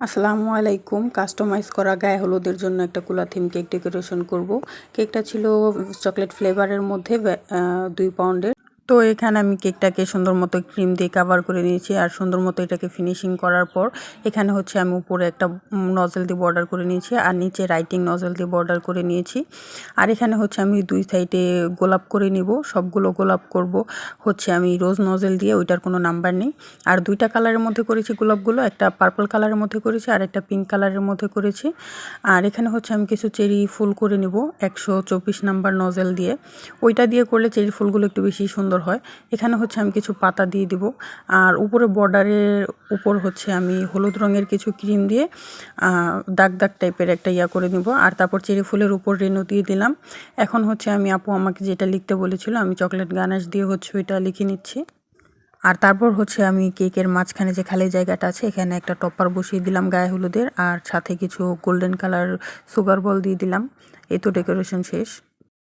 আসসালামু আলাইকুম। কাস্টমাইজ করা গায়ে হলুদের জন্য একটা কুলা থিম কেক ডেকোরেশন করব। কেকটা ছিল চকলেট ফ্লেভারের মধ্যে দুই পাউন্ডের। তো এখানে আমি কেকটাকে সুন্দর মতো ক্রিম দিয়ে কাভার করে নিয়েছি আর সুন্দর মতো এটাকে ফিনিশিং করার পর এখানে হচ্ছে আমি উপরে একটা নজল দিয়ে বর্ডার করে নিয়েছি আর নিচে রাইটিং নজল দিয়ে বর্ডার করে নিয়েছি। আর এখানে হচ্ছে আমি দুই সাইডে গোলাপ করে নিব, সবগুলো গোলাপ করব। হচ্ছে আমি রোজ নজেল দিয়ে, ওইটার কোনো নাম্বার নেই। আর দুইটা কালারের মধ্যে করেছি গোলাপগুলো, একটা পার্পল কালারের মধ্যে করেছি আর একটা পিঙ্ক কালারের মধ্যে করেছি। আর এখানে হচ্ছে আমি কিছু চেরি ফুল করে নিব, একশো চব্বিশ নাম্বার নজেল দিয়ে। ওইটা দিয়ে করলে চেরি ফুলগুলো একটু বেশি সুন্দর হয়। এখানে হচ্ছে আমি কিছু পাতা দিয়ে দিব। আর উপরে বর্ডারের উপর হচ্ছে আমি হলুদ রঙের কিছু ক্রিম দিয়ে দাগ দাগ টাইপের একটা ইয়া করে নিব। আর তারপর চেরি ফুলের উপর রেনু দিয়ে দিলাম। এখন হচ্ছে আমি আপু আমাকে যেটা লিখতে বলেছিল, আমি চকলেট গানাশ দিয়ে হচ্ছে ওইটা লিখে নিচ্ছি। আর তারপর হচ্ছে আমি কেকের মাঝখানে যে খালি জায়গাটা আছে, এখানে একটা টপার বসিয়ে দিলাম গায়ে হলুদের। আর সাথে কিছু গোল্ডেন কালার সুগার বল দিয়ে দিলাম। এই তো ডেকোরেশন শেষ।